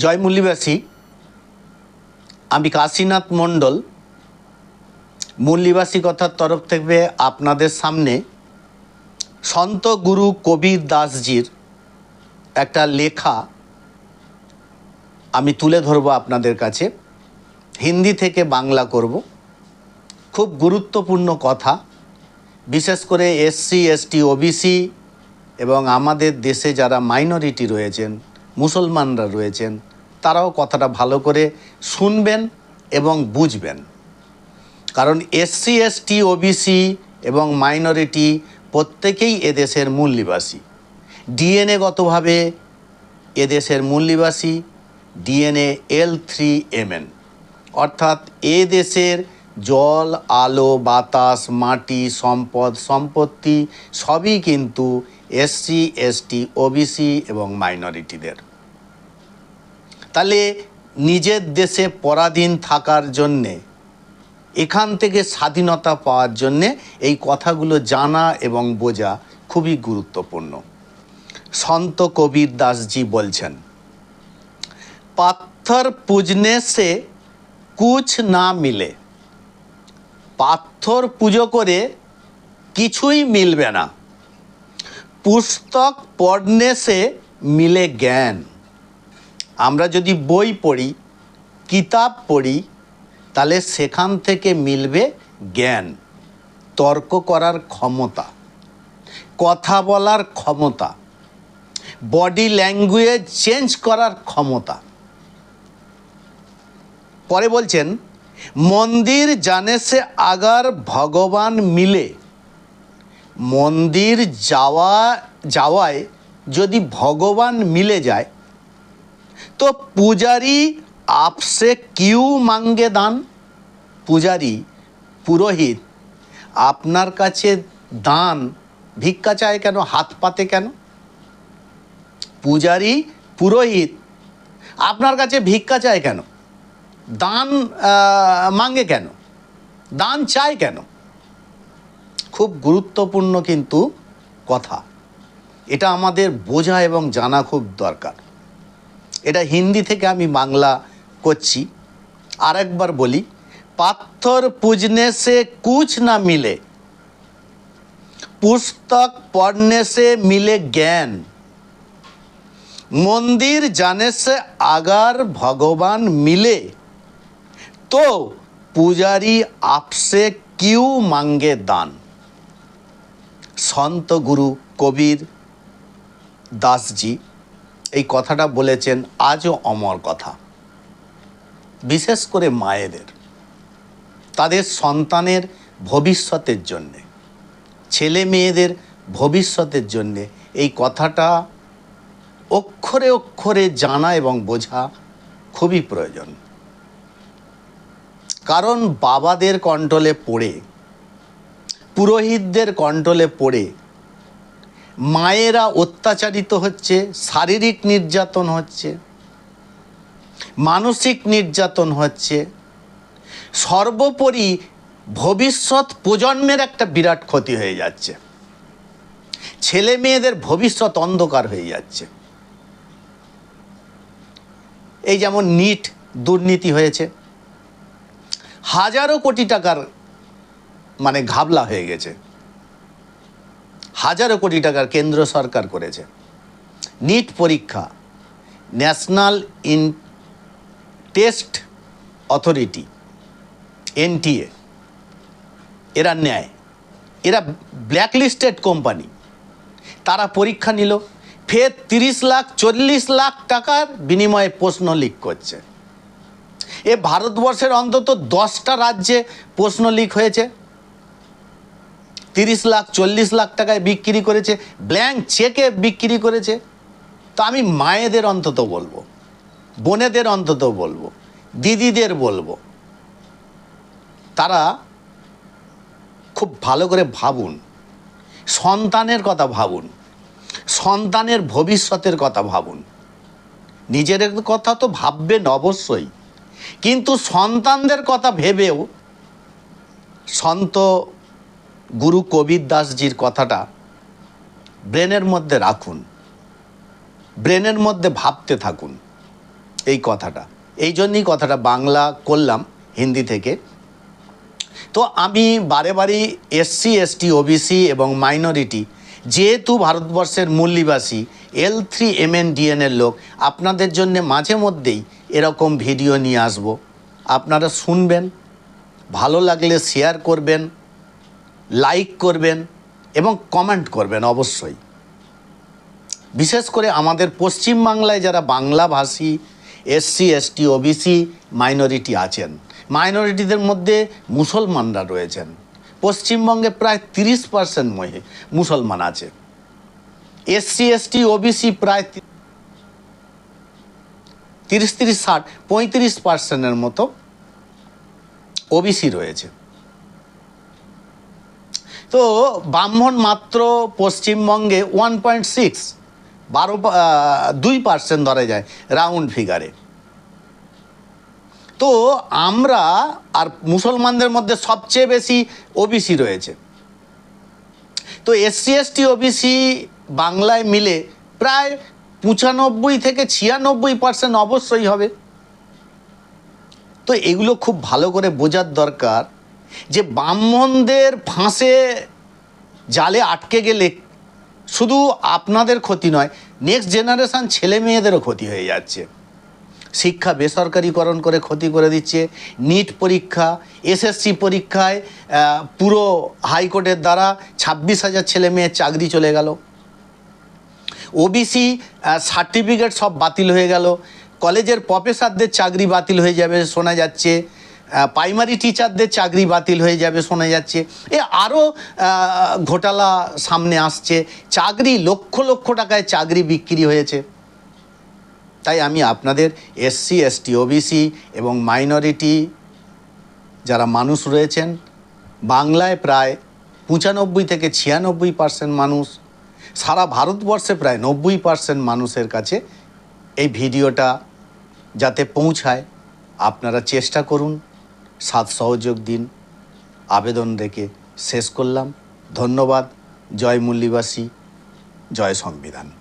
জয় মুল্লিবাসী আমি কাশীনাথ মণ্ডল মুল্লিবাসী কথার তরফ থেকে আপনাদের সামনে সন্ত গুরু কবির দাসজির একটা লেখা আমি তুলে ধরবো আপনাদের কাছে। হিন্দি থেকে বাংলা করব। খুব গুরুত্বপূর্ণ কথা। বিশেষ করে এসসি এসটি ওবিসি এবং আমাদের দেশে যারা মাইনরিটি রয়েছেন, মুসলমানরা রয়েছেন তারাও কথাটা ভালো করে শুনবেন এবং বুঝবেন। কারণ এসসি এসটি ওবিসি এবং মাইনরিটি প্রত্যেকেই এদেশের মূল নিবাসী ডিএনএগতভাবে এদেশের মূল নিবাসী ডিএনএ এল থ্রি এমএন অর্থাৎ এ দেশের জল, আলো, বাতাস, মাটি, সম্পদ, সম্পত্তি সবই কিন্তু এসসি এসটি ওবিসি এবং মাইনরিটিদের তাহলে নিজের দেশে পরাধীন থাকার জন্যে, এখান থেকে স্বাধীনতা পাওয়ার জন্যে এই কথাগুলো জানা এবং বোঝা খুবই গুরুত্বপূর্ণ। সন্ত কবির দাসজি বলছেন পাথর পুজনে সে কুছ না মিলে। পাথর পুজো করে কিছুই মিলবে না। পুস্তক পড়নে সে মিলে জ্ঞান। আমরা যদি বই পড়ি, কিতাব পড়ি, তাহলে সেখান থেকে মিলবে জ্ঞান, তর্ক করার ক্ষমতা, কথা বলার ক্ষমতা বডি ল্যাঙ্গুয়েজ চেঞ্জ করার ক্ষমতা। পরে বলছেন, মন্দির জানে সে আগার ভগবান মিলে। মন্দির যাওয়া, যাওয়ায় যদি ভগবান মিলে যায় তো পূজারি আপসে কিউ মাঙ্গে দান? পূজারি, পুরোহিত, আপনার কাছে দান ভিক্ষা চায় কেন? হাত পাতে কেন? পূজারি, পুরোহিত, আপনার কাছে ভিক্ষা চায় কেন? দান মাঙ্গে কেন? দান চায় কেন? খুব গুরুত্বপূর্ণ কিন্তু কথা। এটা আমাদের বোঝা এবং জানা খুব দরকার। এটা হিন্দি থেকে আমি বাংলা করছি। আরেকবার বলি, পাথর পুজনে সে কুছ না মিলে, পুস্তক পড়নে সে মিলে জ্ঞান। মন্দির জানে সে আগার ভগবান মিলে, তো পূজারি আপসে কিউ মাঙ্গে দান। সন্ত গুরু কবির দাসজি এই কথাটা বলেছেন আজও অমর কথা। বিশেষ করে মায়েদের, তাদের সন্তানের ভবিষ্যতের জন্যে, ছেলে মেয়েদের ভবিষ্যতের জন্যে এই কথাটা অক্ষরে অক্ষরে জানা এবং বোঝা খুবই প্রয়োজন। কারণ বাবাদের কন্ট্রোলে পড়ে, পুরোহিতদের কন্ট্রোলে পড়ে মায়েরা অত্যাচারিত হচ্ছে, শারীরিক নির্যাতন হচ্ছে, মানসিক নির্যাতন হচ্ছে। সর্বোপরি ভবিষ্যৎ প্রজন্মের একটা বিরাট ক্ষতি হয়ে যাচ্ছে। ছেলে মেয়েদের ভবিষ্যৎ অন্ধকার হয়ে যাচ্ছে। এই যেমন নিট দুর্নীতি হয়েছে, হাজারো কোটি টাকার মানে ঘাবলা হয়ে গেছে। হাজারো কোটি টাকার কেন্দ্র সরকার করেছে। নিট পরীক্ষা national in test authority NTA এরা নেয়। এরা ব্ল্যাকলিস্টেড কোম্পানি তারা পরীক্ষা নিল, ফের তিরিশ লাখ, চল্লিশ লাখ টাকার বিনিময়ে প্রশ্ন লিক করছে। এ ভারতবর্ষের অন্তত দশটা রাজ্যে প্রশ্ন লিক হয়েছে। তিরিশ লাখ, চল্লিশ লাখ টাকায় বিক্রি করেছে ব্ল্যাঙ্ক চেকে বিক্রি করেছে। তো আমি মায়েদের অন্তত বলব, বোনেদের অন্তত বলব, দিদিদের বলব, তারা খুব ভালো করে ভাবুন, সন্তানের কথা ভাবুন, সন্তানের ভবিষ্যতের কথা ভাবুন। নিজের কথা তো ভাববেন অবশ্যই, কিন্তু সন্তানদের কথা ভেবেও সন্ত গুরু কবির দাসজির কথাটা ব্রেনের মধ্যে রাখুন। ব্রেনের মধ্যে ভাবতে থাকুন এই কথাটা। এই জন্যই কথাটা বাংলা করলাম হিন্দি থেকে। তো আমি বারে বারেই এসসি, এসটি, ওবিসি এবং মাইনরিটি যেহেতু ভারতবর্ষের মূল নিবাসী এল থ্রি এম এন ডিএনের লোক, আপনাদের জন্য মাঝে মধ্যেই এরকম ভিডিও নিয়ে আসব। আপনারা শুনবেন, ভালো লাগলে শেয়ার করবেন লাইক করবেন এবং কমেন্ট করবেন অবশ্যই। বিশেষ করে আমাদের পশ্চিমবাংলায় যারা বাংলাভাষী এসসি এসটি ওবিসি মাইনরিটি আছেন মাইনরিটিদের মধ্যে মুসলমানরা রয়েছেন। পশ্চিমবঙ্গে প্রায় তিরিশ পার্সেন্ট মুসলমান আছে। এসসি এসটি ওবিসি প্রায় তিরিশ তিরিশ ষাট, পঁয়ত্রিশ পার্সেন্টের মতো ওবিসি রয়েছে। তো ব্রাহ্মণ মাত্র পশ্চিমবঙ্গে ওয়ান পয়েন্ট সিক্স বারো দুই পার্সেন্ট ধরা যায় রাউন্ড ফিগারে তো আমরা আর মুসলমানদের মধ্যে সবচেয়ে বেশি ওবিসি রয়েছে। তো এসসি এসটি ওবিসি বাংলায় মিলে প্রায় পঁচানব্বই থেকে ছিয়ানব্বই পার্সেন্ট অবশ্যই হবে। তো এগুলো খুব ভালো করে বোঝার দরকার যে ব্রাহ্মণদের ফাঁসে জালে আটকে গেলে শুধু আপনাদের ক্ষতি নয় নেক্সট জেনারেশান ছেলে মেয়েদেরও ক্ষতি হয়ে যাচ্ছে। শিক্ষা বেসরকারিকরণ করে ক্ষতি করে দিচ্ছে নিট পরীক্ষা, এসএসসি পরীক্ষায় পুরো হাইকোর্টের দ্বারা ছাব্বিশ হাজার ছেলে মেয়ের চাকরি চলে গেল। ওবিসি সার্টিফিকেট সব বাতিল হয়ে গেল। কলেজের প্রফেসরদের চাকরি বাতিল হয়ে যাবে, শোনা যাচ্ছে। প্রাইমারি টিচারদের চাকরি বাতিল হয়ে যাবে শোনা যাচ্ছে। এ আরও ঘোটালা সামনে আসছে। চাকরি লক্ষ লক্ষ টাকায় চাকরি বিক্রি হয়েছে। তাই আমি আপনাদের এসসি এসটি ওবিসি এবং মাইনরিটি যারা মানুষ রয়েছেন, বাংলায় প্রায় পঁচানব্বই থেকে ছিয়ানব্বই পার্সেন্ট মানুষ, সারা ভারতবর্ষে প্রায় নব্বই পার্সেন্ট মানুষের কাছে এই ভিডিওটা যাতে পৌঁছায়, আপনারা চেষ্টা করুন। সাথ সহযোগ দিন আবেদন রেখে শেষ করলাম। ধন্যবাদ জয় মুল্লিবাসী জয় সংবিধান।